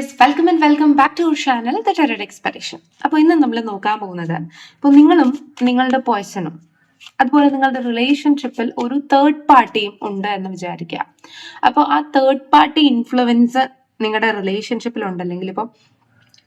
Guys welcome and welcome back to channel the tarot expedition അപ്പോൾ ഇന്ന് നമ്മൾ നോക്കാൻ പോകുന്നത് ഇപ്പോൾ നിങ്ങളും നിങ്ങളുടെ പേഴ്സണും അതുപോലെ നിങ്ങളുടെ റിലേഷൻഷിപ്പിൽ ഒരു തേർഡ് പാർട്ടിയും ഉണ്ട് എന്ന് വിചാരിക്കുക. അപ്പോൾ ആ തേർഡ് പാർട്ടി ഇൻഫ്ലുവൻസ് നിങ്ങളുടെ റിലേഷൻഷിപ്പിൽ ഉണ്ടല്ലെങ്കിൽ ഇപ്പോൾ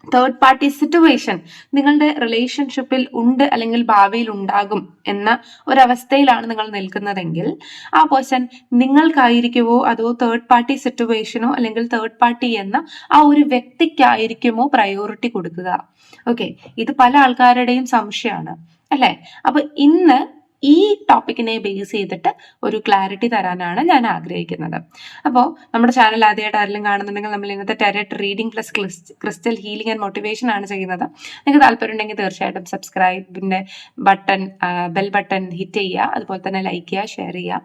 തേർഡ് പാർട്ടി സിറ്റുവേഷൻ നിങ്ങളുടെ റിലേഷൻഷിപ്പിൽ ഉണ്ട് അല്ലെങ്കിൽ ഭാവിയിൽ ഉണ്ടാകും എന്ന ഒരവസ്ഥയിലാണ് നിങ്ങൾ നിൽക്കുന്നതെങ്കിൽ ആ പേഴ്സൺ നിങ്ങൾക്കായിരിക്കുമോ അതോ തേർഡ് പാർട്ടി സിറ്റുവേഷനോ അല്ലെങ്കിൽ തേർഡ് പാർട്ടി എന്ന ആ ഒരു വ്യക്തിക്കായിരിക്കുമോ പ്രയോറിറ്റി കൊടുക്കുക? ഓക്കെ ഇത് പല ആൾക്കാരുടെയും സംശയമാണ്. അല്ലേ? അപ്പൊ ഇന്ന് ഈ ടോപ്പിക്കിനെ ബേസ് ചെയ്തിട്ട് ഒരു ക്ലാരിറ്റി തരാനാണ് ഞാൻ ആഗ്രഹിക്കുന്നത്. അപ്പോൾ നമ്മുടെ ചാനൽ ആദ്യമായിട്ട് ആരെങ്കിലും കാണുന്നുണ്ടെങ്കിൽ നമ്മൾ ഇന്നത്തെ tarot reading plus crystal healing and motivation ആണ് ചെയ്യുന്നത്. നിങ്ങൾക്ക് താല്പര്യം ഉണ്ടെങ്കിൽ തീർച്ചയായിട്ടും സബ്സ്ക്രൈബിന്റെ ബട്ടൺ ബെൽ ബട്ടൺ ഹിറ്റ് ചെയ്യുക. അതുപോലെ തന്നെ ലൈക്ക് ചെയ്യുക ഷെയർ ചെയ്യുക.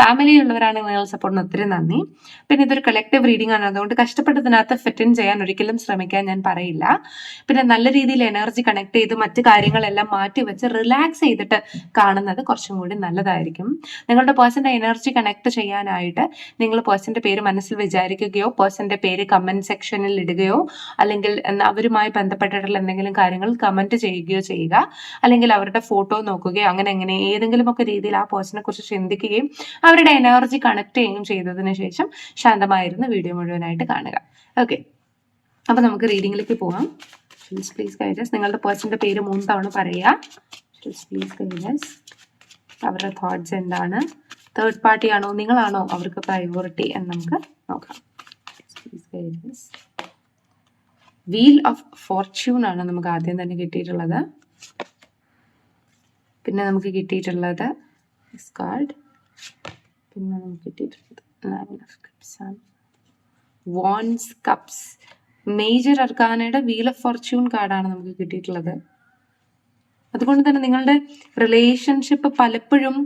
ഫാമിലിയിലുള്ളവരാണെങ്കിൽ നിങ്ങൾ സപ്പോർട്ടിന് ഒത്തിരി നന്ദി. പിന്നെ ഇതൊരു കളക്റ്റീവ് റീഡിംഗ് ആണ്. അതുകൊണ്ട് കഷ്ടപ്പെട്ടതിനകത്ത് ഫിറ്റ് ഇൻ ചെയ്യാൻ ഒരിക്കലും ശ്രമിക്കാൻ ഞാൻ പറയില്ല. പിന്നെ നല്ല രീതിയിൽ എനർജി കണക്ട് ചെയ്ത് മറ്റു കാര്യങ്ങളെല്ലാം മാറ്റി വെച്ച് റിലാക്സ് ചെയ്തിട്ട് കാണുന്നത് കുറച്ചും കൂടി നല്ലതായിരിക്കും. നിങ്ങളുടെ പേഴ്സന്റെ എനർജി കണക്ട് ചെയ്യാനായിട്ട് നിങ്ങൾ പേഴ്സന്റെ പേര് മനസ്സിൽ വിചാരിക്കുകയോ പേഴ്സന്റെ പേര് കമന്റ് സെക്ഷനിൽ ഇടുകയോ അല്ലെങ്കിൽ അവരുമായി ബന്ധപ്പെട്ടിട്ടുള്ള എന്തെങ്കിലും കാര്യങ്ങൾ കമന്റ് ചെയ്യുകയോ ചെയ്യുക. അല്ലെങ്കിൽ അവരുടെ ഫോട്ടോ നോക്കുകയോ അങ്ങനെ എങ്ങനെ ഏതെങ്കിലുമൊക്കെ രീതിയിൽ ആ പേഴ്സണെ കുറിച്ച് ചിന്തിക്കുകയും അവരുടെ എനർജി കണക്ട് ചെയ്യുകയും ചെയ്തതിന് ശേഷം ശാന്തമായിരുന്നു വീഡിയോ മുഴുവനായിട്ട് കാണുക. ഓക്കെ അപ്പൊ നമുക്ക് റീഡിങ്ങിലേക്ക് പോവാം. പ്ലീസ് ഗൈഡസ് നിങ്ങളുടെ പേഴ്സന്റെ പേര് മൂന്ന് തവണ പറയുക. പ്ലീസ് ഗൈഡസ് അവരുടെ തോട്ട്സ് എന്താണ്? തേർഡ് പാർട്ടി ആണോ? നിങ്ങളാണോ അവർക്ക് പ്രയോറിറ്റി എന്ന് നമുക്ക് നോക്കാം. വീൽ ഓഫ് ഫോർച്യൂൺ ആണ് നമുക്ക് ആദ്യം തന്നെ കിട്ടിയിട്ടുള്ളത്. പിന്നെ നമുക്ക് കിട്ടിയിട്ടുള്ളത് കാർഡ് പിന്നെ നമുക്ക് കിട്ടിയിട്ടുള്ളത് നയൻ കപ്സ് മേജർ അർക്കാനയുടെ വീൽ ഓഫ് ഫോർച്യൂൺ കാർഡാണ് നമുക്ക് കിട്ടിയിട്ടുള്ളത്. അതുകൊണ്ട് തന്നെ നിങ്ങളുടെ റിലേഷൻഷിപ്പ് പലപ്പോഴും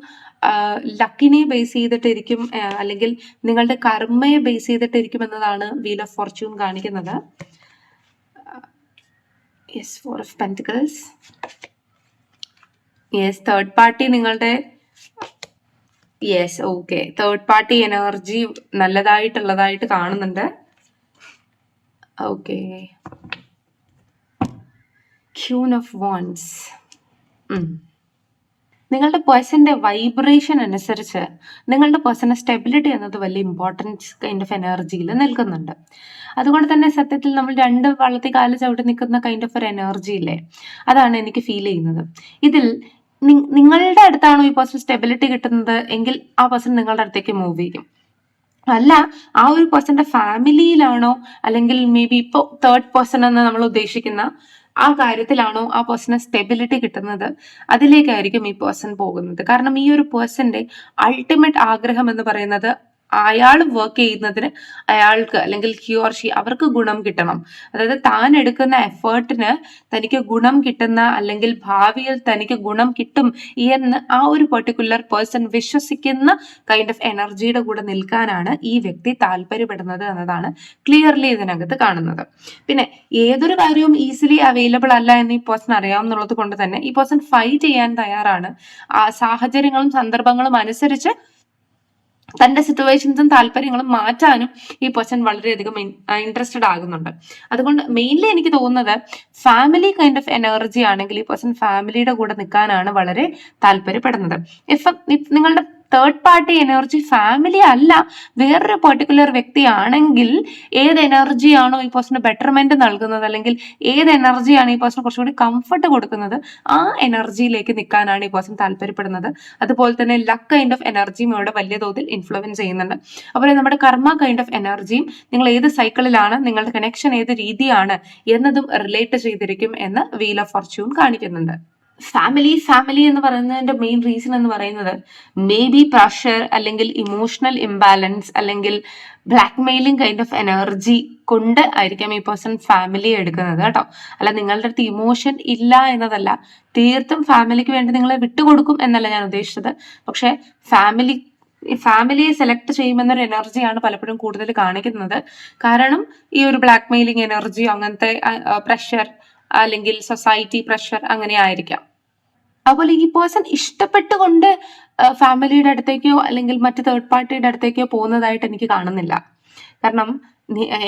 ലക്കിനെ ബേസ് ചെയ്തിട്ടിരിക്കും അല്ലെങ്കിൽ നിങ്ങളുടെ കർമ്മയെ ബേസ് ചെയ്തിട്ടിരിക്കും എന്നതാണ് വീൽ ഓഫ് ഫോർച്യൂൺ കാണിക്കുന്നത്. Yes four of pentacles yes third party നിങ്ങളുടെ yes okay third party energy നല്ലതായിട്ടുള്ളതായിട്ട് കാണുന്നുണ്ട്. ഓക്കെ ക്യൂൺ ഓഫ് വോൺസ് നിങ്ങളുടെ പേഴ്സന്റെ വൈബ്രേഷൻ അനുസരിച്ച് നിങ്ങളുടെ പേഴ്സണൽ സ്റ്റെബിലിറ്റി എന്നത് വലിയ ഇമ്പോർട്ടൻസ് കൈൻഡ് ഓഫ് എനർജിയിൽ നിൽക്കുന്നുണ്ട് അതുകൊണ്ട് തന്നെ സത്യത്തിൽ നമ്മൾ രണ്ട് വള്ളത്തിൽ കാൽ ചവിട്ടി നിൽക്കുന്ന കൈൻഡ് ഓഫ് ഒരു എനർജി ഇല്ലേ? അതാണ് എനിക്ക് ഫീൽ ചെയ്യുന്നത്. ഇതിൽ നിങ്ങളുടെ അടുത്താണോ ഈ പേഴ്സൺ സ്റ്റെബിലിറ്റി കിട്ടുന്നത്? എങ്കിൽ ആ പേഴ്സൺ നിങ്ങളുടെ അടുത്തേക്ക് മൂവ് ചെയ്യും. അല്ല ആ ഒരു പേഴ്സന്റെ ഫാമിലിയിലാണോ അല്ലെങ്കിൽ മേ ബി ഇപ്പോൾ തേർഡ് പേഴ്സൺ എന്ന് നമ്മൾ ഉദ്ദേശിക്കുന്ന ആ കാര്യത്തിലാണോ ആ പേഴ്സണ് സ്റ്റെബിലിറ്റി കിട്ടുന്നത്? അതിലേക്കായിരിക്കും ഈ പേഴ്സൺ പോകുന്നത്. കാരണം ഈ ഒരു പേഴ്സന്റെ അൾട്ടിമേറ്റ് ആഗ്രഹം എന്ന് പറയുന്നത് അയാൾ വർക്ക് ചെയ്യുന്നതിന് അയാൾക്ക് അല്ലെങ്കിൽ ഹ്യൂർഷി അവർക്ക് ഗുണം കിട്ടണം. അതായത് താൻ എടുക്കുന്ന എഫേർട്ടിന് തനിക്ക് ഗുണം കിട്ടുന്ന അല്ലെങ്കിൽ ഭാവിയിൽ തനിക്ക് ഗുണം കിട്ടും എന്ന് ആ ഒരു പെർട്ടിക്കുലർ പേഴ്സൺ വിശ്വസിക്കുന്ന കൈൻഡ് ഓഫ് എനർജിയുടെ കൂടെ നിൽക്കാനാണ് ഈ വ്യക്തി താല്പര്യപ്പെടുന്നത് എന്നതാണ് ക്ലിയർലി ഇതിനകത്ത് കാണുന്നത്. പിന്നെ ഏതൊരു കാര്യവും ഈസിലി അവൈലബിൾ അല്ല എന്ന് ഈ പേഴ്സൺ അറിയാവുന്നുള്ളത് കൊണ്ട് തന്നെ ഈ പേഴ്സൺ ഫൈറ്റ് ചെയ്യാൻ തയ്യാറാണ്. ആ സാഹചര്യങ്ങളും സന്ദർഭങ്ങളും അനുസരിച്ച് തന്റെ സിറ്റുവേഷൻസും താല്പര്യങ്ങളും മാറ്റാനും ഈ പേഴ്സൺ വളരെയധികം ഇൻട്രസ്റ്റഡ് ആകുന്നുണ്ട്. അതുകൊണ്ട് മെയിൻലി എനിക്ക് തോന്നുന്നത് ഫാമിലി കൈൻഡ് ഓഫ് എനർജി ആണെങ്കിൽ ഈ പേഴ്സൺ ഫാമിലിയുടെ കൂടെ നിൽക്കാനാണ് വളരെ താല്പര്യപ്പെടുന്നത്. ഇഫ് നിങ്ങളുടെ തേർഡ് പാർട്ടി എനർജി ഫാമിലി അല്ല. വേറൊരു പെർട്ടിക്കുലർ വ്യക്തിയാണെങ്കിൽ ഏത് എനർജിയാണോ ഈ പേഴ്സണ് ബെറ്റർമെന്റ് നൽകുന്നത്? അല്ലെങ്കിൽ ഏത് എനർജിയാണ് ഈ പേഴ്സൺ കുറച്ചുകൂടി കംഫർട്ട് കൊടുക്കുന്നത്? ആ എനർജിയിലേക്ക് നിൽക്കാനാണ് ഈ പേഴ്സൺ താല്പര്യപ്പെടുന്നത്. അതുപോലെ തന്നെ ലക്ക് കൈൻഡ് ഓഫ് എനർജിയും ഇവിടെ വലിയ തോതിൽ ഇൻഫ്ലുവൻസ് ചെയ്യുന്നുണ്ട്. അതുപോലെ നമ്മുടെ കർമ്മ കൈൻഡ് ഓഫ് എനർജിയും നിങ്ങൾ ഏത് സൈക്കിളിലാണ് നിങ്ങളുടെ കണക്ഷൻ ഏത് രീതിയാണ് എന്നതും റിലേറ്റ് ചെയ്തിരിക്കും എന്ന് വീൽ ഓഫ് ഫോർച്യൂൺ കാണിക്കുന്നുണ്ട്. ഫാമിലി ഫാമിലി എന്ന് പറയുന്നതിന്റെ മെയിൻ റീസൺ എന്ന് പറയുന്നത് മേ ബി പ്രഷർ അല്ലെങ്കിൽ ഇമോഷണൽ ഇംബാലൻസ് അല്ലെങ്കിൽ blackmailing kind of energy കൊണ്ട് ആയിരിക്കാം ഈ പേഴ്സൺ ഫാമിലി എടുക്കുന്നത് കേട്ടോ. അല്ല നിങ്ങളുടെ അടുത്ത് ഇമോഷൻ ഇല്ല എന്നതല്ല. തീർത്തും ഫാമിലിക്ക് വേണ്ടി നിങ്ങളെ വിട്ടുകൊടുക്കും എന്നല്ല ഞാൻ ഉദ്ദേശിച്ചത്. പക്ഷെ ഫാമിലി ഫാമിലിയെ സെലക്ട് ചെയ്യുമെന്നൊരു എനർജിയാണ് പലപ്പോഴും കൂടുതൽ കാണിക്കുന്നത്. കാരണം ഈ ഒരു ബ്ലാക്ക് മെയിലിംഗ് എനർജി അങ്ങനത്തെ പ്രഷർ അല്ലെങ്കിൽ സൊസൈറ്റി പ്രഷർ അങ്ങനെ ആയിരിക്കാം. അതുപോലെ ഈ പേഴ്സൺ ഇഷ്ടപ്പെട്ടുകൊണ്ട് ഫാമിലിയുടെ അടുത്തേക്കോ അല്ലെങ്കിൽ മറ്റ് തേർഡ് പാർട്ടിയുടെ അടുത്തേക്കോ പോകുന്നതായിട്ട് എനിക്ക് കാണുന്നില്ല. കാരണം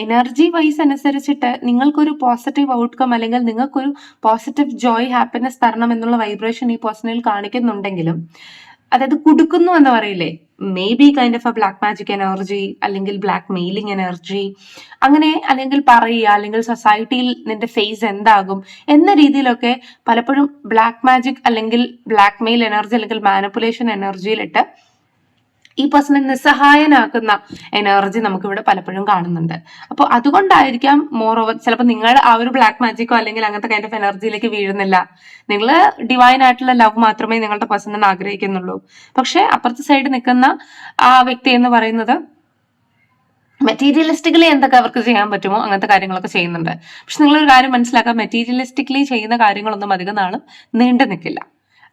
എനർജി വൈസ് അനുസരിച്ചിട്ട് നിങ്ങൾക്കൊരു പോസിറ്റീവ് ഔട്ട്കം അല്ലെങ്കിൽ നിങ്ങൾക്കൊരു പോസിറ്റീവ് ജോയ് ഹാപ്പിനെസ് തരണം എന്നുള്ള വൈബ്രേഷൻ ഈ പേഴ്സണിൽ കാണിക്കുന്നുണ്ടെങ്കിലും അതായത് കുടുക്കുന്നു എന്ന് പറയില്ലേ? Maybe kind of a black magic energy അല്ലെങ്കിൽ ബ്ലാക്ക് മെയിലിംഗ് എനർജി അങ്ങനെ അല്ലെങ്കിൽ പറയുക അല്ലെങ്കിൽ സൊസൈറ്റിയിൽ നിന്റെ ഫേസ് എന്താകും എന്ന രീതിയിലൊക്കെ പലപ്പോഴും ബ്ലാക്ക് മാജിക് അല്ലെങ്കിൽ ബ്ലാക്ക് മെയിൽ എനർജി അല്ലെങ്കിൽ മാനിപ്പുലേഷൻ എനർജിയിലിട്ട് ഈ പേഴ്സണെ നിസ്സഹായനാക്കുന്ന എനർജി നമുക്ക് ഇവിടെ പലപ്പോഴും കാണുന്നുണ്ട്. അപ്പോൾ അതുകൊണ്ടായിരിക്കാം മോർ ഓവർ ചിലപ്പോൾ നിങ്ങൾ ആ ഒരു ബ്ലാക്ക് മാജിക്കോ അല്ലെങ്കിൽ അങ്ങനത്തെ കൈൻഡ് ഓഫ് എനർജിയിലേക്ക് വീഴുന്നില്ല. നിങ്ങൾ ഡിവൈൻ ആയിട്ടുള്ള ലവ് മാത്രമേ നിങ്ങളുടെ പേഴ്സണിന് ആഗ്രഹിക്കുന്നുള്ളൂ. പക്ഷെ അപ്പുറത്തെ സൈഡ് നിൽക്കുന്ന ആ വ്യക്തി എന്ന് പറയുന്നത് മെറ്റീരിയലിസ്റ്റിക്കലി എന്തൊക്കെ അവർക്ക് ചെയ്യാൻ പറ്റുമോ അങ്ങനത്തെ കാര്യങ്ങളൊക്കെ ചെയ്യുന്നുണ്ട്. പക്ഷെ നിങ്ങളൊരു കാര്യം മനസ്സിലാക്കുക മെറ്റീരിയലിസ്റ്റിക്കലി ചെയ്യുന്ന കാര്യങ്ങളൊന്നും അധികം നാളും നീണ്ടു നിൽക്കില്ല.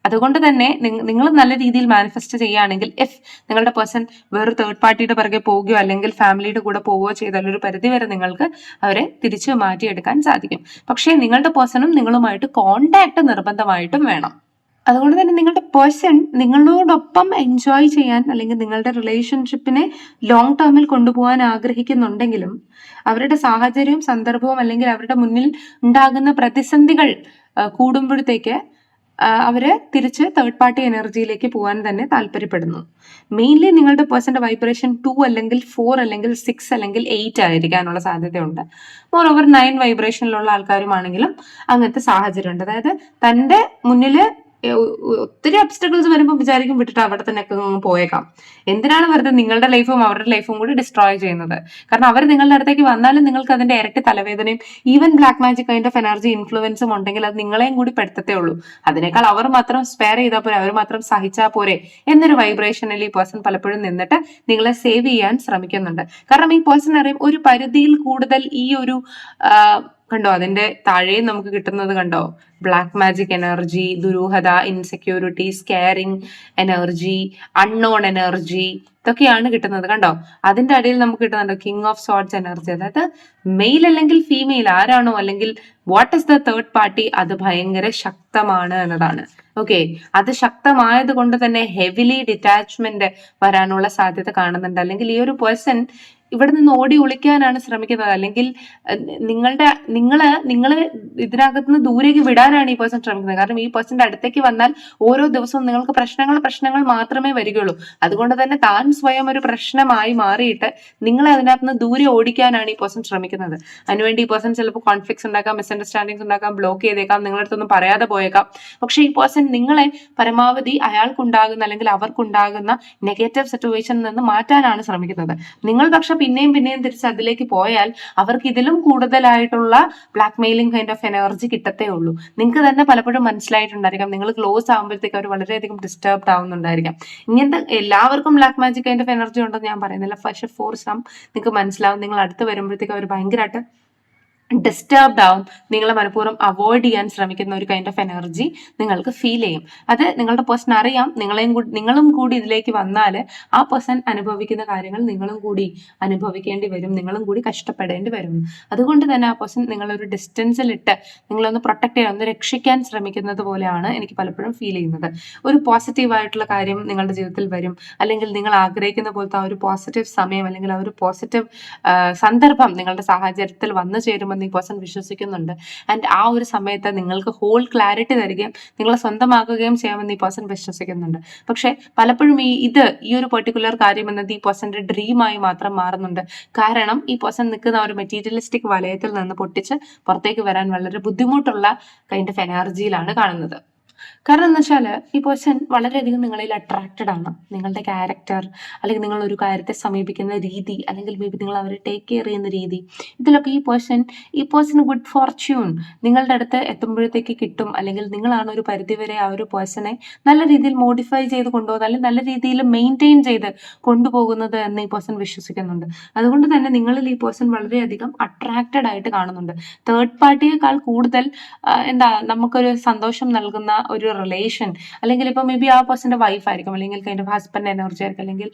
അതുകൊണ്ട് തന്നെ നിങ്ങൾ നല്ല രീതിയിൽ മാനിഫെസ്റ്റ് ചെയ്യുകയാണെങ്കിൽ ഇഫ് നിങ്ങളുടെ പേഴ്സൺ വേറൊരു തേർഡ് പാർട്ടിയുടെ പുറകെ പോവുകയോ അല്ലെങ്കിൽ ഫാമിലിയുടെ കൂടെ പോവുകയോ ചെയ്താൽ ഒരു പരിധി വരെ നിങ്ങൾക്ക് അവരെ തിരിച്ചു മാറ്റിയെടുക്കാൻ സാധിക്കും. പക്ഷേ നിങ്ങളുടെ പേഴ്സണും നിങ്ങളുമായിട്ട് കോണ്ടാക്ട് നിർബന്ധമായിട്ടും വേണം. അതുകൊണ്ട് തന്നെ നിങ്ങളുടെ പേഴ്സൺ നിങ്ങളോടൊപ്പം എൻജോയ് ചെയ്യാൻ അല്ലെങ്കിൽ നിങ്ങളുടെ റിലേഷൻഷിപ്പിനെ ലോങ് ടേമിൽ കൊണ്ടുപോകാൻ ആഗ്രഹിക്കുന്നുണ്ടെങ്കിലും അവരുടെ സാഹചര്യവും സന്ദർഭവും അല്ലെങ്കിൽ അവരുടെ മുന്നിൽ ഉണ്ടാകുന്ന പ്രതിസന്ധികൾ കൂടുമ്പോഴത്തേക്ക് അവർ തിരിച്ച് തേർഡ് പാർട്ടി എനർജിയിലേക്ക് പോകാൻ തന്നെ താല്പര്യപ്പെടുന്നു. മെയിൻലി നിങ്ങളുടെ പേഴ്സന്റെ വൈബ്രേഷൻ ടു അല്ലെങ്കിൽ ഫോർ അല്ലെങ്കിൽ സിക്സ് അല്ലെങ്കിൽ എയ്റ്റ് ആയിരിക്കാനുള്ള സാധ്യതയുണ്ട്. മോർ ഓവർ നയൻ വൈബ്രേഷനിലുള്ള ആൾക്കാരുമാണെങ്കിലും അങ്ങനത്തെ സാഹചര്യമുണ്ട്. അതായത് തന്റെ മുന്നിൽ ഒത്തിരി ഒബ്സ്റ്റക്കിൾസ് വരുമ്പോൾ വിചാരിക്കും വിട്ടിട്ട് അവിടെ തന്നെ പോയേക്കാം. എന്തിനാണ് വെറുതെ നിങ്ങളുടെ ലൈഫും അവരുടെ ലൈഫും കൂടി ഡിസ്ട്രോയ് ചെയ്യുന്നത്? കാരണം അവർ നിങ്ങളുടെ അടുത്തേക്ക് വന്നാലും നിങ്ങൾക്ക് അതിന്റെ ഇരട്ടി തലവേദനയും even black magic kind of energy ഇൻഫ്ലുവൻസും ഉണ്ടെങ്കിൽ അത് നിങ്ങളെയും കൂടി പെടുത്തത്തേ ഉള്ളൂ. അതിനേക്കാൾ അവർ മാത്രം സ്പെയർ ചെയ്താൽ പോരെ അവർ മാത്രം സഹിച്ചാൽ പോരെ എന്നൊരു വൈബ്രേഷനിൽ ഈ പേഴ്സൺ പലപ്പോഴും നിന്നിട്ട് നിങ്ങളെ സേവ് ചെയ്യാൻ ശ്രമിക്കുന്നുണ്ട്. കാരണം ഈ പേഴ്സൺ അറിയും ഒരു പരിധിയിൽ കൂടുതൽ ഈ ഒരു കണ്ടോ? അതിന്റെ താഴെയും നമുക്ക് കിട്ടുന്നത് കണ്ടോ? ബ്ലാക്ക് മാജിക് എനർജി ദുരൂഹത insecurity scaring energy unknown energy ഇതൊക്കെയാണ് കിട്ടുന്നത് കണ്ടോ? അതിന്റെ അടിയിൽ നമുക്ക് കിട്ടുന്നുണ്ട് കിങ് ഓഫ് സോട്ട്സ് എനർജി അതായത് മെയിൽ അല്ലെങ്കിൽ ഫീമെയിൽ ആരാണോ? അല്ലെങ്കിൽ what is the third party അത് ഭയങ്കര ശക്തമാണ് എന്നതാണ്. ഓക്കെ അത് ശക്തമായത് കൊണ്ട് തന്നെ ഹെവിലി ഡിറ്റാച്ച്മെന്റ് വരാനുള്ള സാധ്യത കാണുന്നുണ്ട്. അല്ലെങ്കിൽ ഈ ഒരു പേഴ്സൺ ഇവിടെ നിന്ന് ഓടി ഒളിക്കാനാണ് ശ്രമിക്കുന്നത്. അല്ലെങ്കിൽ നിങ്ങളുടെ നിങ്ങൾ നിങ്ങൾ ഇതിനകത്ത് നിന്ന് ദൂരേക്ക് വിടാനാണ് ഈ പേഴ്സൺ ശ്രമിക്കുന്നത്. കാരണം ഈ പേഴ്സന്റെ അടുത്തേക്ക് വന്നാൽ ഓരോ ദിവസവും നിങ്ങൾക്ക് പ്രശ്നങ്ങൾ പ്രശ്നങ്ങൾ മാത്രമേ വരികയുള്ളൂ. അതുകൊണ്ട് തന്നെ താൻ സ്വയം ഒരു പ്രശ്നമായി മാറിയിട്ട് നിങ്ങളെ അതിനകത്ത് നിന്ന് ദൂരെ ഓടിക്കാനാണ് ഈ പേഴ്സൺ ശ്രമിക്കുന്നത്. അതിനുവേണ്ടി ഈ പേഴ്സൺ ചിലപ്പോൾ കോൺഫ്ലിക്ട്സ് ഉണ്ടാക്കാം മിസ്അണ്ടർസ്റ്റാൻഡിങ്സ് ഉണ്ടാക്കാം ബ്ലോക്ക് ചെയ്തേക്കാം നിങ്ങളുടെ അടുത്തൊന്നും പറയാതെ പോയേക്കാം. പക്ഷേ ഈ പേഴ്സൺ നിങ്ങളെ പരമാവധി അയാൾക്കുണ്ടാകുന്ന അല്ലെങ്കിൽ അവർക്കുണ്ടാകുന്ന നെഗറ്റീവ് സിറ്റുവേഷനിൽ നിന്ന് മാറ്റാനാണ് ശ്രമിക്കുന്നത്. നിങ്ങൾ പക്ഷെ പിന്നെയും പിന്നെയും തിരിച്ച് അതിലേക്ക് പോയാൽ അവർക്ക് ഇതിലും കൂടുതലായിട്ടുള്ള blackmailing kind of energy കിട്ടത്തേ ഉള്ളൂ. നിങ്ങൾക്ക് തന്നെ പലപ്പോഴും മനസ്സിലായിട്ടുണ്ടായിരിക്കാം. നിങ്ങൾ ക്ലോസ് ആകുമ്പോഴത്തേക്ക് അവർ വളരെയധികം ഡിസ്റ്റർബ്ഡ് ആവുന്നുണ്ടായിരിക്കാം. ഇങ്ങനത്തെ എല്ലാവർക്കും black magic kind of energy ഉണ്ടെന്ന് ഞാൻ പറയുന്നില്ല. പക്ഷെ ഫോർ സം നിങ്ങൾക്ക് മനസ്സിലാവും. നിങ്ങൾ അടുത്ത് വരുമ്പോഴത്തേക്ക് അവർ ഭയങ്കരമായിട്ട് ഡിസ്റ്റർബ്ഡ് ആവും. നിങ്ങളെ മനഃപൂർവം അവോയ്ഡ് ചെയ്യാൻ ശ്രമിക്കുന്ന ഒരു കൈൻഡ് ഓഫ് എനർജി നിങ്ങൾക്ക് ഫീൽ ചെയ്യും. അത് നിങ്ങളുടെ പേഴ്സൺ അറിയാം. നിങ്ങളെയും കൂടി നിങ്ങളും കൂടി ഇതിലേക്ക് വന്നാൽ ആ പേഴ്സൺ അനുഭവിക്കുന്ന കാര്യങ്ങൾ നിങ്ങളും കൂടി അനുഭവിക്കേണ്ടി വരും. നിങ്ങളും കൂടി കഷ്ടപ്പെടേണ്ടി വരും. അതുകൊണ്ട് തന്നെ ആ പേഴ്സൺ നിങ്ങളൊരു ഡിസ്റ്റൻസിലിട്ട് നിങ്ങളൊന്ന് പ്രൊട്ടക്ട് ചെയ്യാൻ ഒന്ന് രക്ഷിക്കാൻ ശ്രമിക്കുന്നത് പോലെയാണ് എനിക്ക് പലപ്പോഴും ഫീൽ ചെയ്യുന്നത്. ഒരു പോസിറ്റീവ് ആയിട്ടുള്ള കാര്യം നിങ്ങളുടെ ജീവിതത്തിൽ വരും. അല്ലെങ്കിൽ നിങ്ങൾ ആഗ്രഹിക്കുന്ന പോലത്തെ ആ ഒരു പോസിറ്റീവ് സമയം അല്ലെങ്കിൽ ആ ഒരു പോസിറ്റീവ് സന്ദർഭം നിങ്ങളുടെ സാഹചര്യത്തിൽ വന്നു ചേരുമ്പോൾ ഈ പേഴ്സൺ വിശ്വസിക്കുന്നുണ്ട്. ആൻഡ് ആ ഒരു സമയത്ത് നിങ്ങൾക്ക് ഹോൾ ക്ലാരിറ്റി തരികയും നിങ്ങളെ സ്വന്തമാക്കുകയും ചെയ്യാമെന്ന് ഈ പേഴ്സൺ വിശ്വസിക്കുന്നുണ്ട്. പക്ഷെ പലപ്പോഴും ഈ ഇത് ഈ ഒരു പെർട്ടിക്കുലർ കാര്യം എന്നത് ഈ പേഴ്സന്റെ ഡ്രീമായി മാത്രം മാറുന്നുണ്ട്. കാരണം ഈ പേഴ്സൺ നിൽക്കുന്ന ഒരു മെറ്റീരിയലിസ്റ്റിക് വലയത്തിൽ നിന്ന് പൊട്ടിച്ച് പുറത്തേക്ക് വരാൻ വളരെ ബുദ്ധിമുട്ടുള്ള കൈൻഡ് ഓഫ് എനർജിയിലാണ് കാണുന്നത്. കാരണം എന്ന് വെച്ചാൽ ഈ പേഴ്സൺ വളരെയധികം നിങ്ങളിൽ അട്രാക്റ്റഡ് ആണ്. നിങ്ങളുടെ ക്യാരക്ടർ അല്ലെങ്കിൽ നിങ്ങൾ ഒരു കാര്യത്തെ സമീപിക്കുന്ന രീതി അല്ലെങ്കിൽ മേ ബി നിങ്ങൾ അവരെ ടേക്ക് കെയർ ചെയ്യുന്ന രീതി. ഇതിലൊക്കെ ഈ പേഴ്സൺ ഈ പേഴ്സൺ ഗുഡ് ഫോർച്യൂൺ നിങ്ങളുടെ അടുത്ത് എത്തുമ്പോഴത്തേക്ക് കിട്ടും. അല്ലെങ്കിൽ നിങ്ങളാണ് ഒരു പരിധിവരെ ആ ഒരു പേഴ്സണെ നല്ല രീതിയിൽ മോഡിഫൈ ചെയ്ത് കൊണ്ടുപോകുന്നത് അല്ലെങ്കിൽ നല്ല രീതിയിൽ മെയിന്റെയിൻ ചെയ്ത് കൊണ്ടുപോകുന്നത് എന്ന് ഈ പേഴ്സൺ വിശ്വസിക്കുന്നുണ്ട്. അതുകൊണ്ട് തന്നെ നിങ്ങളിൽ ഈ പേഴ്സൺ വളരെയധികം അട്രാക്റ്റഡ് ആയിട്ട് കാണുന്നുണ്ട്. തേർഡ് പാർട്ടിയേക്കാൾ കൂടുതൽ എന്താ നമുക്കൊരു സന്തോഷം നൽകുന്ന ഒരു റിലേഷൻ അല്ലെങ്കിൽ ഇപ്പോൾ മേ ബി ആ പേഴ്സന്റെ വൈഫ് ആയിരിക്കും. അല്ലെങ്കിൽ കൈൻഡ് ഓഫ് ഹസ്ബൻഡ് എനർജി അല്ലെങ്കിൽ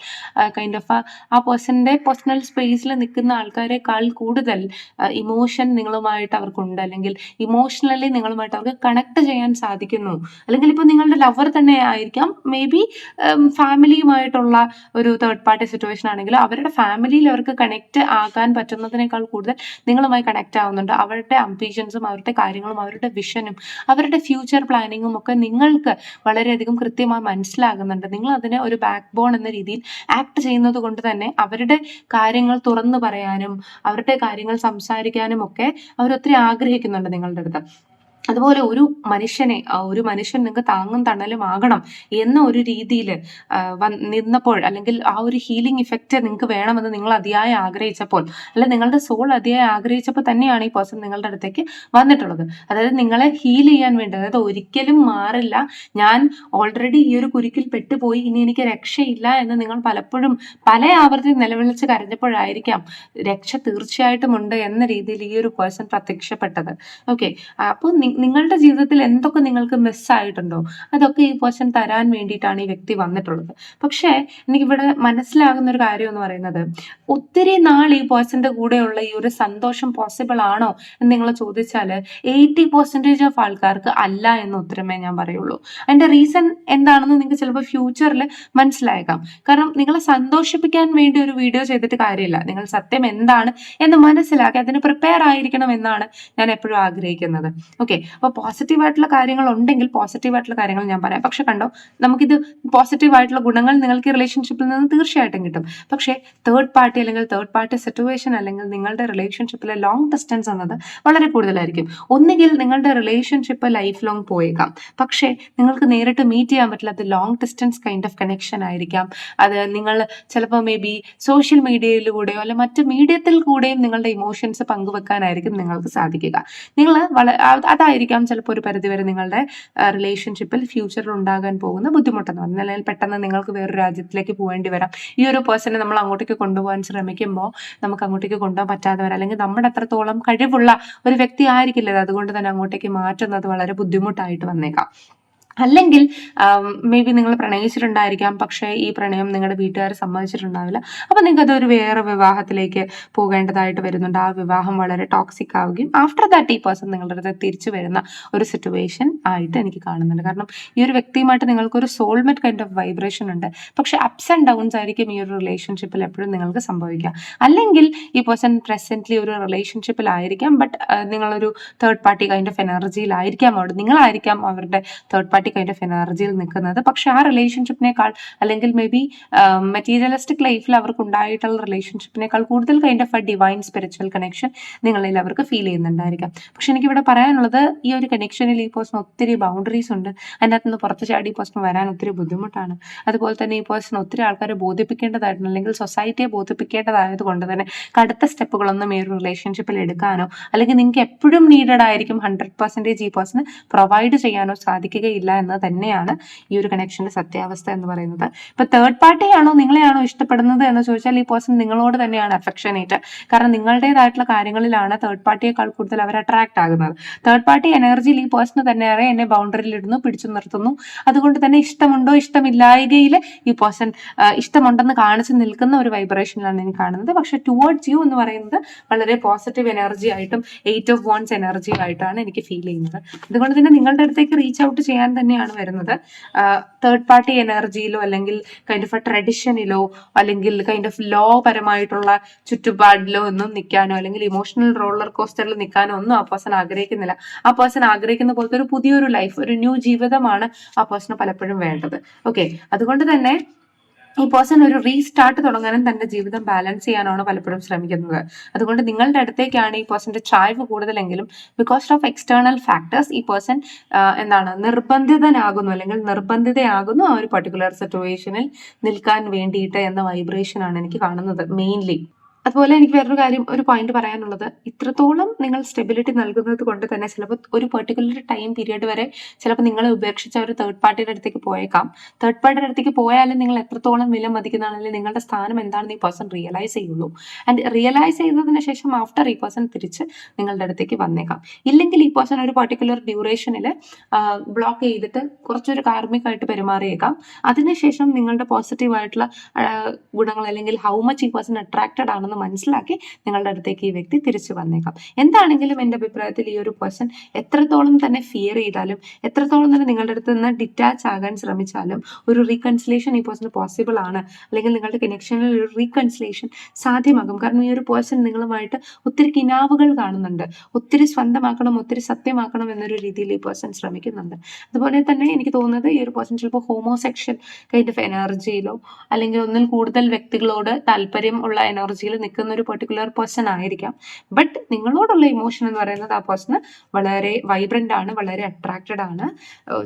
കൈൻഡ് ഓഫ് ആ പേഴ്സന്റെ പേഴ്സണൽ സ്പേസിൽ നിൽക്കുന്ന ആൾക്കാരെക്കാൾ കൂടുതൽ ഇമോഷൻ നിങ്ങളുമായിട്ട് അവർക്കുണ്ട്. അല്ലെങ്കിൽ ഇമോഷണലി നിങ്ങളുമായിട്ട് അവർക്ക് കണക്ട് ചെയ്യാൻ സാധിക്കുന്നു. അല്ലെങ്കിൽ ഇപ്പോൾ നിങ്ങളുടെ ലവർ തന്നെ ആയിരിക്കാം. മേ ബി ഫാമിലിയുമായിട്ടുള്ള ഒരു തേർഡ് പാർട്ടി സിറ്റുവേഷൻ ആണെങ്കിലും അവരുടെ ഫാമിലിയിൽ അവർക്ക് കണക്ട് ആകാൻ പറ്റുന്നതിനേക്കാൾ കൂടുതൽ നിങ്ങളുമായി കണക്ട് ആവുന്നുണ്ട്. അവരുടെ അംബീഷൻസും അവരുടെ കാര്യങ്ങളും അവരുടെ വിഷനും അവരുടെ ഫ്യൂച്ചർ പ്ലാനിങ്ങും ഒക്കെ നിങ്ങൾക്ക് വളരെയധികം കൃത്യമായി മനസ്സിലാകുന്നുണ്ട്. നിങ്ങൾ അതിനെ ഒരു ബാക്ക് ബോൺ എന്ന രീതിയിൽ ആക്ട് ചെയ്യുന്നത് കൊണ്ട് തന്നെ അവരുടെ കാര്യങ്ങൾ തുറന്നു പറയാനും അവരുടെ കാര്യങ്ങൾ സംസാരിക്കാനും ഒക്കെ അവർ ഒത്തിരി ആഗ്രഹിക്കുന്നുണ്ട് നിങ്ങളുടെ അടുത്ത്. അതുപോലെ ഒരു മനുഷ്യനെ ഒരു മനുഷ്യൻ നിങ്ങൾക്ക് താങ്ങും തണലും ആകണം എന്ന ഒരു രീതിയിൽ നിന്നപ്പോൾ അല്ലെങ്കിൽ ആ ഒരു ഹീലിംഗ് ഇഫക്റ്റ് നിങ്ങൾക്ക് വേണമെന്ന് നിങ്ങൾ അതിയായി ആഗ്രഹിച്ചപ്പോൾ അല്ല നിങ്ങളുടെ സോൾ അതിയായി ആഗ്രഹിച്ചപ്പോൾ തന്നെയാണ് ഈ പേഴ്സൺ നിങ്ങളുടെ അടുത്തേക്ക് വന്നിട്ടുള്ളത്. അതായത് നിങ്ങളെ ഹീൽ ചെയ്യാൻ വേണ്ടി അതായത് ഒരിക്കലും മാറില്ല. ഞാൻ ഓൾറെഡി ഈ ഒരു കുരുക്കിൽ പെട്ടുപോയി ഇനി എനിക്ക് രക്ഷയില്ല എന്ന് നിങ്ങൾ പലപ്പോഴും പല ആവർത്തി നിലവിളിച്ച് കരഞ്ഞപ്പോഴായിരിക്കാം രക്ഷ തീർച്ചയായിട്ടും ഉണ്ട് എന്ന രീതിയിൽ ഈ ഒരു പേഴ്സൺ പ്രത്യക്ഷപ്പെട്ടത്. ഓക്കെ അപ്പോൾ നിങ്ങളുടെ ജീവിതത്തിൽ എന്തൊക്കെ നിങ്ങൾക്ക് മിസ്സായിട്ടുണ്ടോ അതൊക്കെ ഈ പേഴ്സൺ തരാൻ വേണ്ടിയിട്ടാണ് ഈ വ്യക്തി വന്നിട്ടുള്ളത്. പക്ഷേ എനിക്കിവിടെ മനസ്സിലാകുന്ന ഒരു കാര്യം എന്ന് പറയുന്നത് ഒത്തിരി നാൾ ഈ പേഴ്സന്റെ കൂടെയുള്ള ഈ ഒരു സന്തോഷം പോസിബിൾ ആണോ എന്ന് നിങ്ങൾ ചോദിച്ചാൽ എയ്റ്റി പെർസെന്റേജ് ഓഫ് ആൾക്കാർക്ക് അല്ല എന്ന് ഉത്തരമേ ഞാൻ പറയുള്ളൂ. അതിന്റെ റീസൺ എന്താണെന്ന് നിങ്ങൾക്ക് ചിലപ്പോൾ ഫ്യൂച്ചറിൽ മനസ്സിലായേക്കാം. കാരണം നിങ്ങളെ സന്തോഷിപ്പിക്കാൻ വേണ്ടി ഒരു വീഡിയോ ചെയ്തിട്ട് കാര്യമില്ല. നിങ്ങൾ സത്യം എന്താണ് എന്ന് മനസ്സിലാക്കി അതിന് പ്രിപ്പയർ ആയിരിക്കണം എന്നാണ് ഞാൻ എപ്പോഴും ആഗ്രഹിക്കുന്നത്. ഓക്കെ അപ്പോൾ പോസിറ്റീവ് ആയിട്ടുള്ള കാര്യങ്ങൾ ഉണ്ടെങ്കിൽ പോസിറ്റീവ് ആയിട്ടുള്ള കാര്യങ്ങൾ ഞാൻ പറയാം. പക്ഷെ കണ്ടോ നമുക്കിത് പോസിറ്റീവ് ആയിട്ടുള്ള ഗുണങ്ങൾ നിങ്ങൾക്ക് റിലേഷൻഷിപ്പിൽ നിന്ന് തീർച്ചയായിട്ടും കിട്ടും. പക്ഷേ തേർഡ് പാർട്ടി അല്ലെങ്കിൽ തേർഡ് പാർട്ടി സിറ്റുവേഷൻ അല്ലെങ്കിൽ നിങ്ങളുടെ റിലേഷൻഷിപ്പിലെ ലോങ് ഡിസ്റ്റൻസ് എന്നത് വളരെ കൂടുതലായിരിക്കും. ഒന്നുകിൽ നിങ്ങളുടെ റിലേഷൻഷിപ്പ് ലൈഫ് ലോങ് പോയേക്കാം. പക്ഷേ നിങ്ങൾക്ക് നേരിട്ട് മീറ്റ് ചെയ്യാൻ പറ്റില്ല അത് long distance kind of connection ആയിരിക്കാം. അത് നിങ്ങൾ ചിലപ്പോൾ മേ ബി സോഷ്യൽ മീഡിയയിലൂടെയോ അല്ലെ മറ്റ് മീഡിയത്തിൽ കൂടെയും നിങ്ങളുടെ ഇമോഷൻസ് പങ്കുവെക്കാനായിരിക്കും നിങ്ങൾക്ക് സാധിക്കുക. നിങ്ങൾ അതായിരിക്കാം ചിലപ്പോൾ ഒരു പരിധിവരെ നിങ്ങളുടെ റിലേഷൻഷിപ്പിൽ ഫ്യൂച്ചറിൽ ഉണ്ടാകാൻ പോകുന്ന ബുദ്ധിമുട്ടെന്ന് പറഞ്ഞാൽ അല്ലെങ്കിൽ പെട്ടെന്ന് നിങ്ങൾക്ക് വേറൊരു രാജ്യത്തിലേക്ക് പോകേണ്ടി വരാം. ഈ ഒരു പേഴ്സണെ നമ്മൾ അങ്ങോട്ടേക്ക് കൊണ്ടുപോകാൻ ശ്രമിക്കുമ്പോൾ നമുക്ക് അങ്ങോട്ടേക്ക് കൊണ്ടുപോകാൻ പറ്റാതെ വരാം അല്ലെങ്കിൽ നമ്മുടെ അത്രത്തോളം കഴിവുള്ള ഒരു വ്യക്തി ആയിരിക്കില്ല അതുകൊണ്ട് തന്നെ അങ്ങോട്ടേക്ക് മാറ്റുന്നത് വളരെ ബുദ്ധിമുട്ടായിട്ട് വന്നേക്കാം. അല്ലെങ്കിൽ മേ ബി നിങ്ങൾ പ്രണയിച്ചിട്ടുണ്ടായിരിക്കാം പക്ഷേ ഈ പ്രണയം നിങ്ങളുടെ വീട്ടുകാർ സമ്മതിച്ചിട്ടുണ്ടാവില്ല. അപ്പം നിങ്ങൾക്ക് അതൊരു വേറെ വിവാഹത്തിലേക്ക് പോകേണ്ടതായിട്ട് വരുന്നുണ്ട്. ആ വിവാഹം വളരെ ടോക്സിക് ആവുകയും ആഫ്റ്റർ ദാറ്റ് ഈ പേഴ്സൺ നിങ്ങളുടെ അടുത്ത് തിരിച്ചു വരുന്ന ഒരു സിറ്റുവേഷൻ ആയിട്ട് എനിക്ക് കാണുന്നുണ്ട്. കാരണം ഈ ഒരു വ്യക്തിയുമായിട്ട് നിങ്ങൾക്കൊരു സോൾമെറ്റ് കൈൻഡ് ഓഫ് വൈബ്രേഷൻ ഉണ്ട്. പക്ഷേ അപ്സ് ആൻഡ് ഡൗൺസ് ആയിരിക്കും ഈ ഒരു റിലേഷൻഷിപ്പിൽ എപ്പോഴും നിങ്ങൾക്ക് സംഭവിക്കുക. അല്ലെങ്കിൽ ഈ പേഴ്സൺ പ്രസന്റ്ലി ഒരു റിലേഷൻഷിപ്പിലായിരിക്കാം ബട്ട് നിങ്ങളൊരു തേർഡ് പാർട്ടി കൈൻഡ് ഓഫ് എനർജിയിലായിരിക്കാം അവിടെ നിങ്ങളായിരിക്കാം അവരുടെ തേർഡ് പാർട്ടി കൈൻഡ് ഓഫ് എനർജിയിൽ നിൽക്കുന്നത്. പക്ഷെ ആ റിലേഷൻഷിപ്പിനേക്കാൾ അല്ലെങ്കിൽ മേ ബി മെറ്റീരിയലിസ്റ്റിക് ലൈഫിൽ അവർക്ക് ഉണ്ടായിട്ടുള്ള റിലേഷൻഷിപ്പിനേക്കാൾ കൂടുതൽ kind of divine spiritual connection നിങ്ങളിൽ അവർക്ക് ഫീൽ ചെയ്യുന്നുണ്ടായിരിക്കാം. പക്ഷെ എനിക്ക് ഇവിടെ പറയാനുള്ളത് ഈ ഒരു കണക്ഷനിൽ ഈ പേഴ്സൺ ഒത്തിരി ബൗണ്ടറീസ് ഉണ്ട്. അതിനകത്ത് നിന്ന് പുറത്ത് ചാടി ഈ പേഴ്സൺ വരാൻ ഒത്തിരി ബുദ്ധിമുട്ടാണ്. അതുപോലെ തന്നെ ഈ പേഴ്സൺ ഒത്തിരി ആൾക്കാരെ ബോധിപ്പിക്കേണ്ടതായിട്ടുണ്ട്. അല്ലെങ്കിൽ സൊസൈറ്റിയെ ബോധിപ്പിക്കേണ്ടതായത് കൊണ്ട് തന്നെ കടുത്ത സ്റ്റെപ്പുകളൊന്നും ഈ ഒരു റിലേഷൻഷിപ്പിൽ എടുക്കാനോ അല്ലെങ്കിൽ നിങ്ങൾക്ക് എപ്പോഴും നീഡഡ് ആയിരിക്കും ഹൺഡ്രഡ് പെർസെന്റേജ് ഈ പേഴ്സണ് പ്രൊവൈഡ് ചെയ്യാനോ സാധിക്കുകയില്ല. എന്ന് തന്നെയാണ് ഈ ഒരു കണക്ഷന്റെ സത്യാവസ്ഥ എന്ന് പറയുന്നത്. ഇപ്പൊ തേർഡ് പാർട്ടിയാണോ നിങ്ങളെയാണോ ഇഷ്ടപ്പെടുന്നത് എന്ന് ചോദിച്ചാൽ ഈ പേഴ്സൺ നിങ്ങളോട് തന്നെയാണ് അഫെക്ഷനേറ്റ് കാരണം നിങ്ങളുടേതായിട്ടുള്ള കാര്യങ്ങളിലാണ് തേർഡ് പാർട്ടിയേക്കാൾ കൂടുതൽ അവർ അട്രാക്ട് ആകുന്നത്. തേർഡ് പാർട്ടി എനർജിയിൽ ഈ പേഴ്സൺ തന്നെയേറെ എന്നെ ബൗണ്ടറിയിൽ ഇടുന്നു പിടിച്ചു നിർത്തുന്നു. അതുകൊണ്ട് തന്നെ ഇഷ്ടമുണ്ടോ ഇഷ്ടമില്ലായകയിൽ ഈ പേഴ്സൺ ഇഷ്ടമുണ്ടെന്ന് കാണിച്ചു നിൽക്കുന്ന ഒരു വൈബ്രേഷനിലാണ് എനിക്ക് കാണുന്നത്. പക്ഷെ ടുവേർഡ്സ് യു എന്ന് പറയുന്നത് വളരെ പോസിറ്റീവ് എനർജി ആയിട്ടും എയ്റ്റ് ഓഫ് വോൺസ് എനർജി ആയിട്ടാണ് എനിക്ക് ഫീൽ ചെയ്യുന്നത്. അതുകൊണ്ട് തന്നെ നിങ്ങളുടെ അടുത്തേക്ക് റീച്ച് ഔട്ട് ചെയ്യാൻ തന്നെ തന്നെയാണ് വരുന്നത്. തേർഡ് പാർട്ടി എനർജിയിലോ അല്ലെങ്കിൽ കൈൻഡ് ഓഫ് ട്രഡിഷനിലോ അല്ലെങ്കിൽ കൈൻഡ് ഓഫ് ലോ പരമായിട്ടുള്ള ചുറ്റുപാടിലോ ഒന്നും നിൽക്കാനോ അല്ലെങ്കിൽ ഇമോഷണൽ റോളർ കോസ്റ്ററിൽ നിൽക്കാനോ ഒന്നും ആ പേഴ്സൺ ആഗ്രഹിക്കുന്നില്ല. ആ പേഴ്സൺ ആഗ്രഹിക്കുന്ന പോലത്തെ ഒരു പുതിയൊരു ലൈഫ് ഒരു ന്യൂ ജീവിതമാണ് ആ പേഴ്സണ് പലപ്പോഴും വേണ്ടത്. ഓക്കെ അതുകൊണ്ട് തന്നെ ഈ പേഴ്സൺ ഒരു റീസ്റ്റാർട്ട് തുടങ്ങാനും തന്റെ ജീവിതം ബാലൻസ് ചെയ്യാനാണ് പലപ്പോഴും ശ്രമിക്കുന്നത്. അതുകൊണ്ട് നിങ്ങളുടെ അടുത്തേക്കാണ് ഈ പേഴ്സന്റെ ചായ്വ് കൂടുതലെങ്കിലും ബിക്കോസ് ഓഫ് എക്സ്റ്റേണൽ ഫാക്ടേഴ്സ് ഈ പേഴ്സൺ എന്താണ് നിർബന്ധിതനാകുന്നു അല്ലെങ്കിൽ നിർബന്ധിതയാകുന്നു ആ ഒരു പർട്ടിക്കുലർ സിറ്റുവേഷനിൽ നിൽക്കാൻ വേണ്ടിയിട്ട് എന്ന വൈബ്രേഷൻ ആണ് എനിക്ക് കാണുന്നത് മെയിൻലി അതുപോലെ എനിക്ക് വേറൊരു കാര്യം ഒരു പോയിന്റ് പറയാനുള്ളത്. ഇത്രത്തോളം നിങ്ങൾ സ്റ്റെബിലിറ്റി നൽകുന്നത് കൊണ്ട് തന്നെ ചിലപ്പോൾ ഒരു പെർട്ടിക്കുലർ ടൈം പീരീഡ് വരെ ചിലപ്പോൾ നിങ്ങളെ ഉപേക്ഷിച്ച ഒരു തേർഡ് പാർട്ടിയുടെ അടുത്തേക്ക് പോയേക്കാം. തേർഡ് പാർട്ടിയുടെ അടുത്തേക്ക് പോയാലും നിങ്ങൾ എത്രത്തോളം വില മതിക്കുന്നതാണെങ്കിൽ നിങ്ങളുടെ സ്ഥാനം എന്താണെന്ന് ഈ പേഴ്സൺ റിയലൈസ് ചെയ്യുള്ളൂ. ആൻഡ് റിയലൈസ് ചെയ്തതിന് ശേഷം ആഫ്റ്റർ ഈ പേഴ്സൺ തിരിച്ച് നിങ്ങളുടെ അടുത്തേക്ക് വന്നേക്കാം. ഇല്ലെങ്കിൽ ഈ പേഴ്സൺ ഒരു പെർട്ടിക്കുലർ ഡ്യൂറേഷനിൽ ബ്ലോക്ക് ചെയ്തിട്ട് കുറച്ചൊരു കാർമികമായിട്ട് പെരുമാറിയേക്കാം. അതിനുശേഷം നിങ്ങളുടെ പോസിറ്റീവ് ആയിട്ടുള്ള ഗുണങ്ങൾ അല്ലെങ്കിൽ ഹൗ മച്ച് ഈ പേഴ്സൺ അട്രാക്റ്റഡ് ആണെന്ന് മനസ്സിലാക്കി നിങ്ങളുടെ അടുത്തേക്ക് ഈ വ്യക്തി തിരിച്ചു വന്നേക്കാം. എന്താണെങ്കിലും എന്റെ അഭിപ്രായത്തിൽ ഈ ഒരു പേഴ്സൺ എത്രത്തോളം തന്നെ ഫിയർ ചെയ്താലും എത്രത്തോളം തന്നെ നിങ്ങളുടെ അടുത്ത് നിന്ന് ഡിറ്റാച്ച് ആകാൻ ശ്രമിച്ചാലും ഒരു റീകൺസിലേഷൻ ഈ പേഴ്സൺ പോസിബിൾ ആണ്. അല്ലെങ്കിൽ നിങ്ങളുടെ കണക്ഷനിൽ ഒരു റീകൺസിലേഷൻ സാധ്യമാകും. കാരണം ഈ ഒരു പേഴ്സൺ നിങ്ങളുമായിട്ട് ഒത്തിരി കിനാവുകൾ കാണുന്നുണ്ട്. ഒത്തിരി സ്വന്തമാക്കണം ഒത്തിരി സത്യമാക്കണം എന്നൊരു രീതിയിൽ ഈ പേഴ്സൺ ശ്രമിക്കുന്നുണ്ട്. അതുപോലെ തന്നെ എനിക്ക് തോന്നുന്നത് ഈ ഒരു പേഴ്സൺ ചിലപ്പോൾ ഹോമോസെക്ഷൻ കൈൻഡ് ഓഫ് എനർജിയിലോ അല്ലെങ്കിൽ ഒന്നിൽ കൂടുതൽ വ്യക്തികളോട് താല്പര്യം ഉള്ള എനർജിയിൽ നിൽക്കുന്ന ഒരു പെർട്ടിക്കുലർ പേഴ്സൺ ആയിരിക്കാം. ബട്ട് നിങ്ങളോടുള്ള ഇമോഷൻ എന്ന് പറയുന്നത് ആ പേഴ്സണ് വളരെ വൈബ്രന്റ് ആണ് വളരെ അട്രാക്റ്റഡ് ആണ്.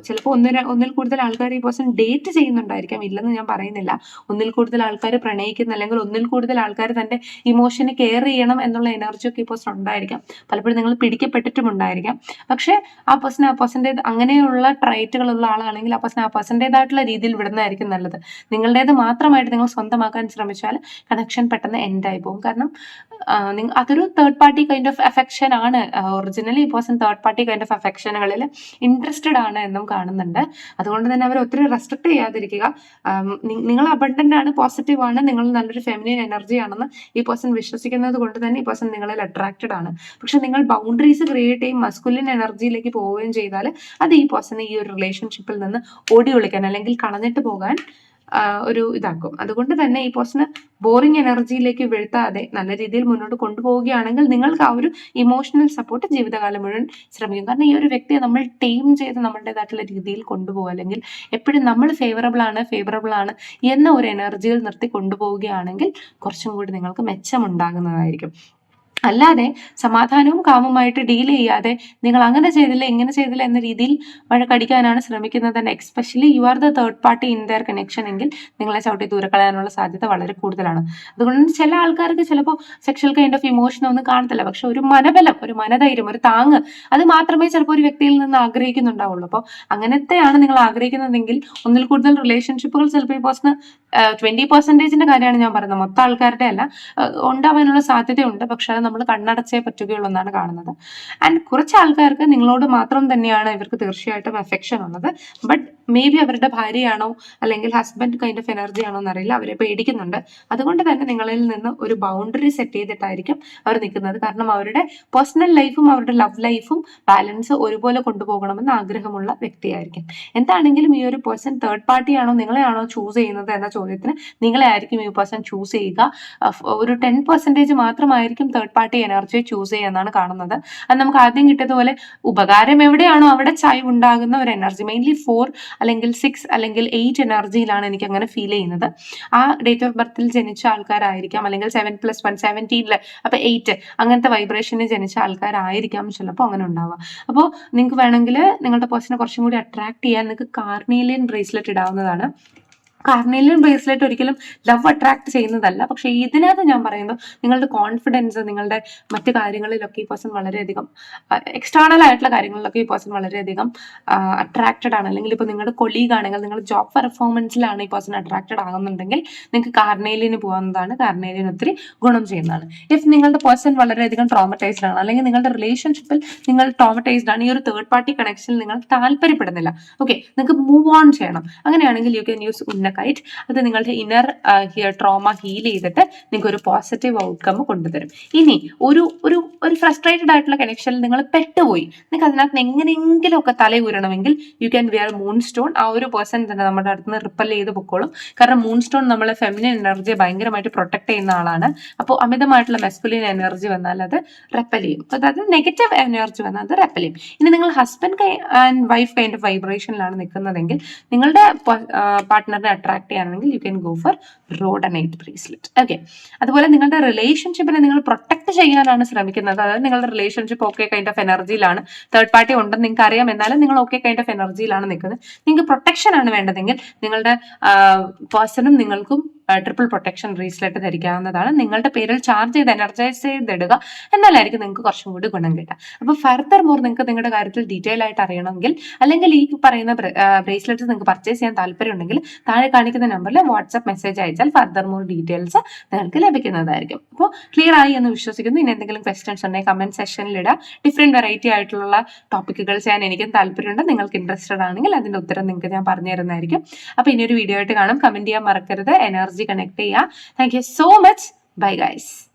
ചിലപ്പോൾ ഒന്നിന് ഒന്നിൽ കൂടുതൽ ആൾക്കാർ ഈ പേഴ്സൺ ഡേറ്റ് ചെയ്യുന്നുണ്ടായിരിക്കാം. ഇല്ലെന്ന് ഞാൻ പറയുന്നില്ല. ഒന്നിൽ കൂടുതൽ ആൾക്കാർ പ്രണയിക്കുന്ന അല്ലെങ്കിൽ ഒന്നിൽ കൂടുതൽ ആൾക്കാർ തന്റെ ഇമോഷനെ കെയർ ചെയ്യണം എന്നുള്ള എനർജി ഒക്കെ ഈ പേഴ്സൺ ഉണ്ടായിരിക്കാം. പലപ്പോഴും നിങ്ങൾ പിടിക്കപ്പെട്ടിട്ടും ഉണ്ടായിരിക്കാം പക്ഷേ ആ പേഴ്സൺ ആ പേഴ്സന്റെ അങ്ങനെയുള്ള ട്രൈറ്റുകളുള്ള ആളാണെങ്കിൽ ആ പേഴ്സൺ ആ പേഴ്സന്റേതായിട്ടുള്ള രീതിയിൽ വിടുന്നതായിരിക്കും നല്ലത്. നിങ്ങളുടേത് മാത്രമായിട്ട് നിങ്ങൾ സ്വന്തമാക്കാൻ ശ്രമിച്ചാൽ കണക്ഷൻ പെട്ടെന്ന് എൻഡായി പോകും. കാരണം അതൊരു third party kind of affection ആണ്. Originally person third party kind of അഫെക്ഷനുകളിൽ interested ആണ് എന്നും കാണുന്നുണ്ട്. അതുകൊണ്ട് തന്നെ അവർ ഒത്തിരി റെസ്ട്രിക്ട് ചെയ്യാതിരിക്കുക. നിങ്ങൾ അബണ്ടന്റ് ആണ് പോസിറ്റീവ് ആണ് നിങ്ങൾ നല്ലൊരു ഫെമിനിൻ എനർജി ആണെന്ന് ഈ പേഴ്സൺ വിശ്വസിക്കുന്നത് കൊണ്ട് തന്നെ ഈ പേഴ്സൺ നിങ്ങളിൽ അട്രാക്റ്റഡ് ആണ്. പക്ഷെ നിങ്ങൾ ബൗണ്ടറീസ് ക്രിയേറ്റ് ചെയ്യും മസ്കുലിൻ എനർജിയിലേക്ക് പോവുകയും ചെയ്താൽ അത് ഈ പേഴ്സൺ ഈ ഒരു റിലേഷൻഷിപ്പിൽ നിന്ന് ഓടി ഒളിക്കാൻ അല്ലെങ്കിൽ കളഞ്ഞിട്ട് പോകാൻ ഒരു ഇതാക്കും. അതുകൊണ്ട് തന്നെ ഈ പേഴ്സണ് ബോറിംഗ് എനർജിയിലേക്ക് വീഴ്ത്താതെ നല്ല രീതിയിൽ മുന്നോട്ട് കൊണ്ടുപോവുകയാണെങ്കിൽ നിങ്ങൾക്ക് ആ ഒരു ഇമോഷണൽ സപ്പോർട്ട് ജീവിതകാലം മുഴുവൻ ശ്രമിക്കും. കാരണം ഈ ഒരു വ്യക്തിയെ നമ്മൾ ടീം ചെയ്ത് നമ്മളുടേതായിട്ടുള്ള രീതിയിൽ കൊണ്ടുപോകുക അല്ലെങ്കിൽ എപ്പോഴും നമ്മൾ ഫേവറബിൾ ആണ് ഫേവറബിൾ ആണ് എന്ന ഒരു എനർജിയിൽ നിർത്തി കൊണ്ടുപോവുകയാണെങ്കിൽ കുറച്ചും കൂടി നിങ്ങൾക്ക് മെച്ചമുണ്ടാകുന്നതായിരിക്കും. അല്ലാതെ സമാധാനവും കാമുമായിട്ട് ഡീൽ ചെയ്യാതെ നിങ്ങൾ അങ്ങനെ ചെയ്തില്ല ഇങ്ങനെ ചെയ്തില്ല എന്ന രീതിയിൽ വഴക്കടിക്കാനാണ് ശ്രമിക്കുന്നത്. തന്നെ especially you are the third party in their connection എങ്കിൽ നിങ്ങളെ ചവിട്ടി ദൂരെ കളയാനുള്ള സാധ്യത വളരെ കൂടുതലാണ്. അതുകൊണ്ട് ചില ആൾക്കാർക്ക് ചിലപ്പോൾ സെക്ഷൽ കൈൻഡ് ഓഫ് ഇമോഷൻ ഒന്നും കാണത്തില്ല. പക്ഷെ ഒരു മനബലം ഒരു മനധൈര്യം ഒരു താങ്ങ് അത് മാത്രമേ ചിലപ്പോൾ ഒരു വ്യക്തിയിൽ നിന്ന് ആഗ്രഹിക്കുന്നുണ്ടാവുള്ളൂ. അപ്പോൾ അങ്ങനത്തെയാണ് നിങ്ങൾ ആഗ്രഹിക്കുന്നതെങ്കിൽ ഒന്നിൽ കൂടുതൽ റിലേഷൻഷിപ്പുകൾ ചിലപ്പോൾ ഈ പേഴ്സണ് ട്വന്റി പെർസെന്റേജിന്റെ കാര്യമാണ് ഞാൻ പറയുന്നത്. മൊത്തം ആൾക്കാരുടെ അല്ല. ഉണ്ടാവാനുള്ള സാധ്യതയുണ്ട്. പക്ഷെ അത് നമ്മൾ കണ്ണടച്ചേ പറ്റുകയുള്ളൂ എന്നാണ് കാണുന്നത്. ആൻഡ് കുറച്ച് ആൾക്കാർക്ക് നിങ്ങളോട് മാത്രം തന്നെയാണ് ഇവർക്ക് തീർച്ചയായിട്ടും എഫെക്ഷൻ ഉള്ളത്. ബട്ട് മേ ബി അവരുടെ ഭാര്യയാണോ അല്ലെങ്കിൽ ഹസ്ബൻഡ് കൈൻഡ് ഓഫ് എനർജി ആണോ എന്നറിയില്ല. അവരെ പേടിക്കുന്നുണ്ട്. അതുകൊണ്ട് തന്നെ നിങ്ങളിൽ നിന്ന് ഒരു ബൗണ്ടറി സെറ്റ് ചെയ്തിട്ടായിരിക്കും അവർ നിൽക്കുന്നത്. കാരണം അവരുടെ പേഴ്സണൽ ലൈഫും അവരുടെ ലവ് ലൈഫും ബാലൻസ് ഒരുപോലെ കൊണ്ടുപോകണമെന്ന് ആഗ്രഹമുള്ള വ്യക്തിയായിരിക്കും. എന്താണെങ്കിലും ഈ ഒരു പേഴ്സൺ തേർഡ് പാർട്ടിയാണോ നിങ്ങളെയാണോ ചൂസ് ചെയ്യുന്നത് എന്ന ചോദ്യത്തിന് നിങ്ങളെ ആയിരിക്കും ഈ പേഴ്സൺ ചൂസ് ചെയ്യുക. ഒരു ടെൻ പെർസെന്റേജ് മാത്രമായിരിക്കും തേർഡ് പാർട്ടി എനർജി ചൂസ് ചെയ്യുന്നതാണ് കാണുന്നത്. അത് നമുക്ക് ആദ്യം കിട്ടിയതുപോലെ ഉപകാരം എവിടെയാണോ അവിടെ ചായ ഉണ്ടാകുന്ന ഒരു എനർജി മെയിൻലി ഫോർ അല്ലെങ്കിൽ സിക്സ് അല്ലെങ്കിൽ എയ്റ്റ് എനർജിയിലാണ് എനിക്ക് അങ്ങനെ ഫീൽ ചെയ്യുന്നത്. ആ ഡേറ്റ് ഓഫ് ബർത്തിൽ ജനിച്ച ആൾക്കാരായിരിക്കാം അല്ലെങ്കിൽ സെവൻ പ്ലസ് വൺ സെവന്റീനിൽ അപ്പോൾ എയ്റ്റ് അങ്ങനത്തെ വൈബ്രേഷനിൽ ജനിച്ച ആൾക്കാരായിരിക്കാം ചിലപ്പോൾ അങ്ങനെ ഉണ്ടാവുക. അപ്പോൾ നിങ്ങൾക്ക് വേണമെങ്കിൽ നിങ്ങളുടെ പേഴ്സണെ കുറച്ചും കൂടി അട്രാക്ട് ചെയ്യാൻ നിങ്ങൾക്ക് കാർണീലിയൻ ബ്രേസ്ലെറ്റ് ഇടാവുന്നതാണ്. കാർണേലിയൻ ബ്രേസ്ലെറ്റ് ഒരിക്കലും ലവ് അട്രാക്ട് ചെയ്യുന്നതല്ല. പക്ഷേ ഇതിനകത്ത് ഞാൻ പറയുന്നത് നിങ്ങളുടെ കോൺഫിഡൻസ് നിങ്ങളുടെ മറ്റു കാര്യങ്ങളിലൊക്കെ ഈ പേഴ്സൺ വളരെയധികം എക്സ്റ്റേണൽ ആയിട്ടുള്ള കാര്യങ്ങളിലൊക്കെ ഈ പേഴ്സൺ വളരെയധികം അട്രാക്റ്റഡ് ആണ്. അല്ലെങ്കിൽ ഇപ്പോൾ നിങ്ങളുടെ കൊളീഗ് ആണെങ്കിൽ നിങ്ങളുടെ ജോബ് പെർഫോമൻസിലാണ് ഈ പേഴ്സൺ അട്രാക്റ്റഡ് ആകുന്നുണ്ടെങ്കിൽ നിങ്ങൾക്ക് കാർണേലിന് പോകുന്നതാണ് കാർണേലിന് ഒത്തിരി ഗുണം ചെയ്യുന്നതാണ്. ഇഫ് നിങ്ങളുടെ പേഴ്സൺ വളരെയധികം ട്രോമറ്റൈസ്ഡ് ആണ് അല്ലെങ്കിൽ നിങ്ങളുടെ റിലേഷൻഷിപ്പിൽ നിങ്ങൾ ട്രോമറ്റൈസ്ഡ് ആണ് ഈ ഒരു തേർഡ് പാർട്ടി കണക്ഷനിൽ നിങ്ങൾ താല്പര്യപ്പെടുന്നില്ല. ഓക്കെ നിങ്ങൾക്ക് മൂവ് ഓൺ ചെയ്യണം. അങ്ങനെയാണെങ്കിൽ you can use unakite അത് നിങ്ങളുടെ ഇന്നർ ട്രോമ ഹീൽ ചെയ്തിട്ട് നിങ്ങൾക്ക് ഒരു പോസിറ്റീവ് ഔട്ട്കം കൊണ്ടുതരും. ഇനി ഒരു ഒരു ഒരു ഫ്രസ്ട്രേറ്റഡ് ആയിട്ടുള്ള കണക്ഷനിൽ നിങ്ങൾ പെട്ടുപോയി. നിങ്ങൾക്ക് അതിനകത്ത് എങ്ങനെയെങ്കിലും ഒക്കെ തല ഊരണമെങ്കിൽ you can wear moonstone ആ ഒരു പേഴ്സൺ തന്നെ നമ്മുടെ അടുത്ത് നിന്ന് റിപ്പൽ ചെയ്ത് പൊക്കോളും. കാരണം മൂൺ സ്റ്റോൺ നമ്മളെ ഫെമിനിൻ എനർജിയെ ഭയങ്കരമായിട്ട് പ്രൊട്ടക്ട് ചെയ്യുന്ന ആളാണ്. അപ്പോൾ അമിതമായിട്ടുള്ള മെസ്കുലിൻ എനർജി വന്നാൽ അത് റെപ്പൽ ചെയ്യും. അതായത് നെഗറ്റീവ് എനർജി വന്നാൽ അത് റെപ്പൽ ചെയ്യും. ഇനി നിങ്ങൾ husband and wife kind of വൈബ്രേഷനിലാണ് നിൽക്കുന്നതെങ്കിൽ നിങ്ങളുടെ പാർട്ട്ണറിനെ അട്രാക്ട് ചെയ്യണമെങ്കിൽ you can go for rhodonite bracelet okay അതുപോലെ നിങ്ങളുടെ റിലേഷൻഷിപ്പിനെ നിങ്ങൾ പ്രൊട്ടക്ട് ചെയ്യാനാണ് ശ്രമിക്കുന്നത്. അതായത് നിങ്ങളുടെ റിലേഷൻഷിപ്പ് ഓക്കെ കൈൻഡ് ഓഫ് എനർജിയിലാണ് തേർഡ് പാർട്ടി ഉണ്ടെന്ന് നിങ്ങൾക്ക് അറിയാം എന്നാലും നിങ്ങൾ ഓക്കെ കൈൻഡ് ഓഫ് എനർജിയിലാണ് നിൽക്കുന്നത്. നിങ്ങൾക്ക് പ്രൊട്ടക്ഷൻ ആണ് വേണ്ടതെങ്കിൽ നിങ്ങളുടെ പേഴ്സണും നിങ്ങൾക്കും ട്രിപ്പിൾ പ്രൊട്ടക്ഷൻ ബ്രേസ്ലെറ്റ് ധരിക്കാവുന്നതാണ്. നിങ്ങളുടെ പേരിൽ ചാർജ് ചെയ്ത് എനർജൈസ് ചെയ്തിടുക. എന്നാലായിരിക്കും നിങ്ങൾക്ക് കുറച്ചും കൂടി ഗുണം കിട്ടുക. അപ്പോൾ ഫർദർ മോർ നിങ്ങൾക്ക് നിങ്ങളുടെ കാര്യത്തിൽ ഡീറ്റെയിൽ ആയിട്ട് അറിയണമെങ്കിൽ അല്ലെങ്കിൽ ഈ പറയുന്ന ബ്രേസ്ലെറ്റ്സ് നിങ്ങൾക്ക് പർച്ചേസ് ചെയ്യാൻ താല്പര്യം ഉണ്ടെങ്കിൽ താഴെ കാണിക്കുന്ന നമ്പറിൽ വാട്സ്ആപ്പ് മെസ്സേജ് അയച്ചാൽ ഫർദർ മോർ ഡീറ്റെയിൽസ് നിങ്ങൾക്ക് ലഭിക്കുന്നതായിരിക്കും. അപ്പോൾ ക്ലിയർ ആയി എന്ന് വിശ്വസിക്കുന്നു. ഇനി എന്തെങ്കിലും ക്വസ്റ്റ്യൻസ് ഉണ്ടെങ്കിൽ കമന്റ് സെക്ഷനിൽ ഇടാം. ഡിഫറെന്റ് വെറൈറ്റി ആയിട്ടുള്ള ടോപ്പിക്കുകൾ ചെയ്യാൻ എനിക്കും താല്പര്യമുണ്ട്. നിങ്ങൾക്ക് ഇൻട്രസ്റ്റഡ് ആണെങ്കിൽ അതിന്റെ ഉത്തരം നിങ്ങൾക്ക് ഞാൻ പറഞ്ഞു തരുന്നതായിരിക്കും അപ്പോൾ ഇനിയൊരു വീഡിയോ ആയിട്ട് കാണാം. കമന്റ് ചെയ്യാൻ മറക്കരുത്. എനർജി കണക്ട് ചെയ്യുക thank you so much bye guys